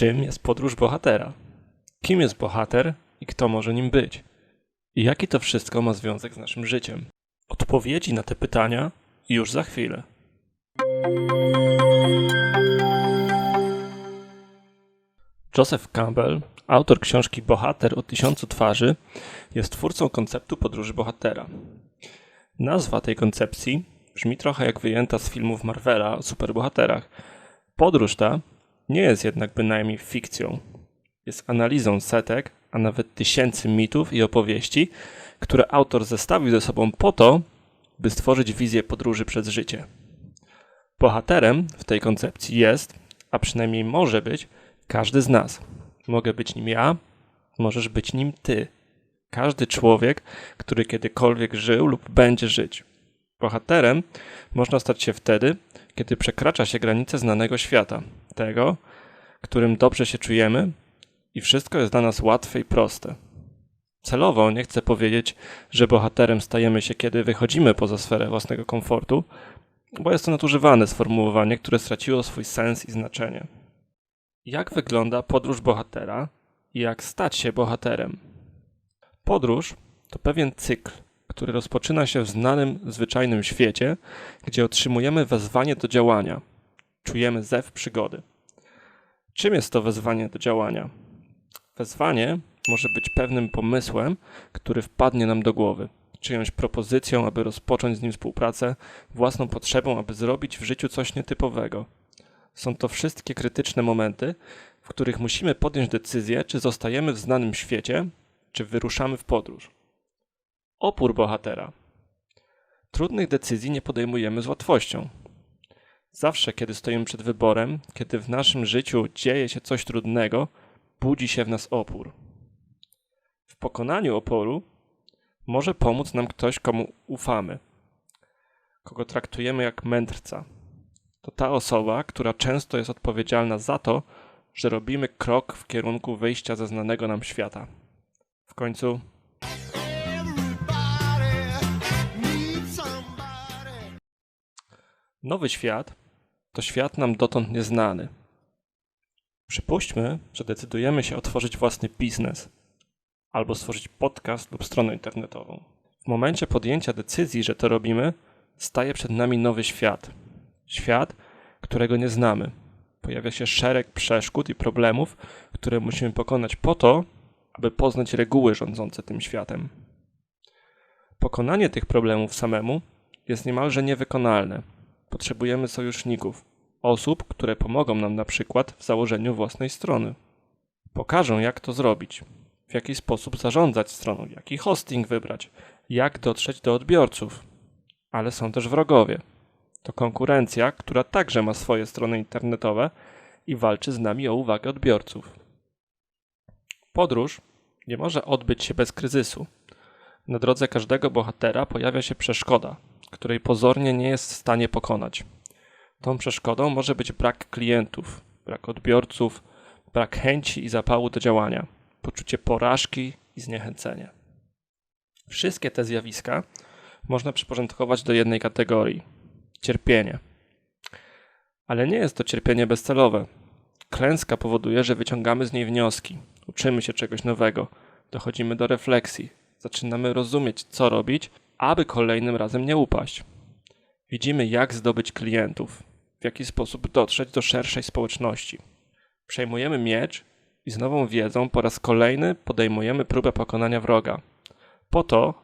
Czym jest podróż bohatera? Kim jest bohater i kto może nim być? I jaki to wszystko ma związek z naszym życiem? Odpowiedzi na te pytania już za chwilę. Joseph Campbell, autor książki Bohater o tysiącu twarzy, jest twórcą konceptu podróży bohatera. Nazwa tej koncepcji brzmi trochę jak wyjęta z filmów Marvela o superbohaterach. Podróż ta nie jest jednak bynajmniej fikcją. Jest analizą setek, a nawet tysięcy mitów i opowieści, które autor zestawił ze sobą po to, by stworzyć wizję podróży przez życie. Bohaterem w tej koncepcji jest, a przynajmniej może być, każdy z nas. Mogę być nim ja, możesz być nim ty. Każdy człowiek, który kiedykolwiek żył lub będzie żyć. Bohaterem można stać się wtedy, kiedy przekracza się granice znanego świata, tego, którym dobrze się czujemy i wszystko jest dla nas łatwe i proste. Celowo nie chcę powiedzieć, że bohaterem stajemy się, kiedy wychodzimy poza sferę własnego komfortu, bo jest to nadużywane sformułowanie, które straciło swój sens i znaczenie. Jak wygląda podróż bohatera i jak stać się bohaterem? Podróż to pewien cykl, który rozpoczyna się w znanym, zwyczajnym świecie, gdzie otrzymujemy wezwanie do działania. Czujemy zew przygody. Czym jest to wezwanie do działania? Wezwanie może być pewnym pomysłem, który wpadnie nam do głowy, czyjąś propozycją, aby rozpocząć z nim współpracę, własną potrzebą, aby zrobić w życiu coś nietypowego. Są to wszystkie krytyczne momenty, w których musimy podjąć decyzję, czy zostajemy w znanym świecie, czy wyruszamy w podróż. Opór bohatera. Trudnych decyzji nie podejmujemy z łatwością. Zawsze, kiedy stoimy przed wyborem, kiedy w naszym życiu dzieje się coś trudnego, budzi się w nas opór. W pokonaniu oporu może pomóc nam ktoś, komu ufamy, kogo traktujemy jak mędrca. To ta osoba, która często jest odpowiedzialna za to, że robimy krok w kierunku wyjścia ze znanego nam świata. W końcu Nowy świat to świat nam dotąd nieznany. Przypuśćmy, że decydujemy się otworzyć własny biznes albo stworzyć podcast lub stronę internetową. W momencie podjęcia decyzji, że to robimy, staje przed nami nowy świat. Świat, którego nie znamy. Pojawia się szereg przeszkód i problemów, które musimy pokonać po to, aby poznać reguły rządzące tym światem. Pokonanie tych problemów samemu jest niemalże niewykonalne. Potrzebujemy sojuszników, osób, które pomogą nam na przykład w założeniu własnej strony. Pokażą, jak to zrobić, w jaki sposób zarządzać stroną, jaki hosting wybrać, jak dotrzeć do odbiorców. Ale są też wrogowie. To konkurencja, która także ma swoje strony internetowe i walczy z nami o uwagę odbiorców. Podróż nie może odbyć się bez kryzysu. Na drodze każdego bohatera pojawia się przeszkoda, której pozornie nie jest w stanie pokonać. Tą przeszkodą może być brak klientów, brak odbiorców, brak chęci i zapału do działania, poczucie porażki i zniechęcenie. Wszystkie te zjawiska można przyporządkować do jednej kategorii cierpienie. Ale nie jest to cierpienie bezcelowe. Klęska powoduje, że wyciągamy z niej wnioski, uczymy się czegoś nowego, dochodzimy do refleksji, zaczynamy rozumieć, co robić, aby kolejnym razem nie upaść. Widzimy, jak zdobyć klientów, w jaki sposób dotrzeć do szerszej społeczności. Przejmujemy miecz i z nową wiedzą po raz kolejny podejmujemy próbę pokonania wroga. Po to,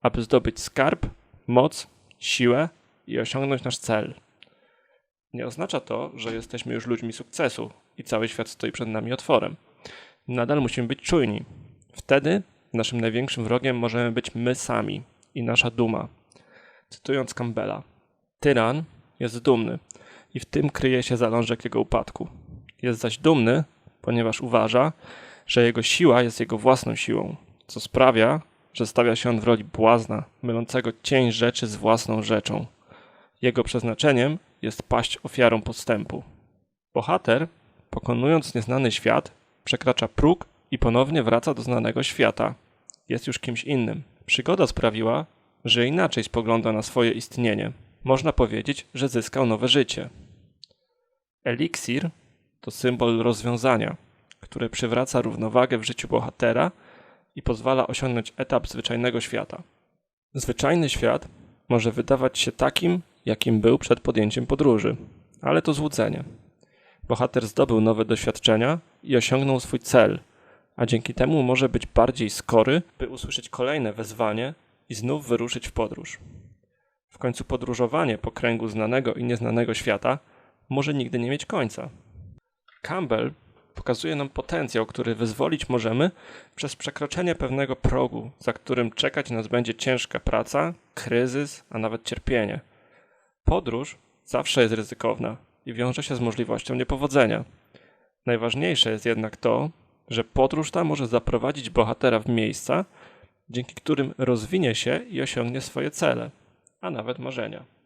aby zdobyć skarb, moc, siłę i osiągnąć nasz cel. Nie oznacza to, że jesteśmy już ludźmi sukcesu i cały świat stoi przed nami otworem. Nadal musimy być czujni. Wtedy naszym największym wrogiem możemy być my sami i nasza duma. Cytując Campbella: Tyran jest dumny i w tym kryje się zalążek jego upadku. Jest zaś dumny, ponieważ uważa, że jego siła jest jego własną siłą, co sprawia, że stawia się on w roli błazna, mylącego cień rzeczy z własną rzeczą. Jego przeznaczeniem jest paść ofiarą podstępu. Bohater, pokonując nieznany świat, przekracza próg i ponownie wraca do znanego świata. Jest już kimś innym. Przygoda sprawiła, że inaczej spogląda na swoje istnienie. Można powiedzieć, że zyskał nowe życie. Eliksir to symbol rozwiązania, które przywraca równowagę w życiu bohatera i pozwala osiągnąć etap zwyczajnego świata. Zwyczajny świat może wydawać się takim, jakim był przed podjęciem podróży, ale to złudzenie. Bohater zdobył nowe doświadczenia i osiągnął swój cel, a dzięki temu może być bardziej skory, by usłyszeć kolejne wezwanie i znów wyruszyć w podróż. W końcu podróżowanie po kręgu znanego i nieznanego świata może nigdy nie mieć końca. Campbell pokazuje nam potencjał, który wyzwolić możemy przez przekroczenie pewnego progu, za którym czekać nas będzie ciężka praca, kryzys, a nawet cierpienie. Podróż zawsze jest ryzykowna i wiąże się z możliwością niepowodzenia. Najważniejsze jest jednak to, że podróż ta może zaprowadzić bohatera w miejsca, dzięki którym rozwinie się i osiągnie swoje cele, a nawet marzenia.